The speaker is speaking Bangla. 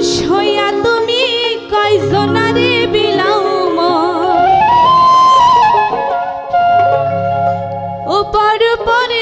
মানুষ তুমি কয়জনারে বিলাও উপর পরে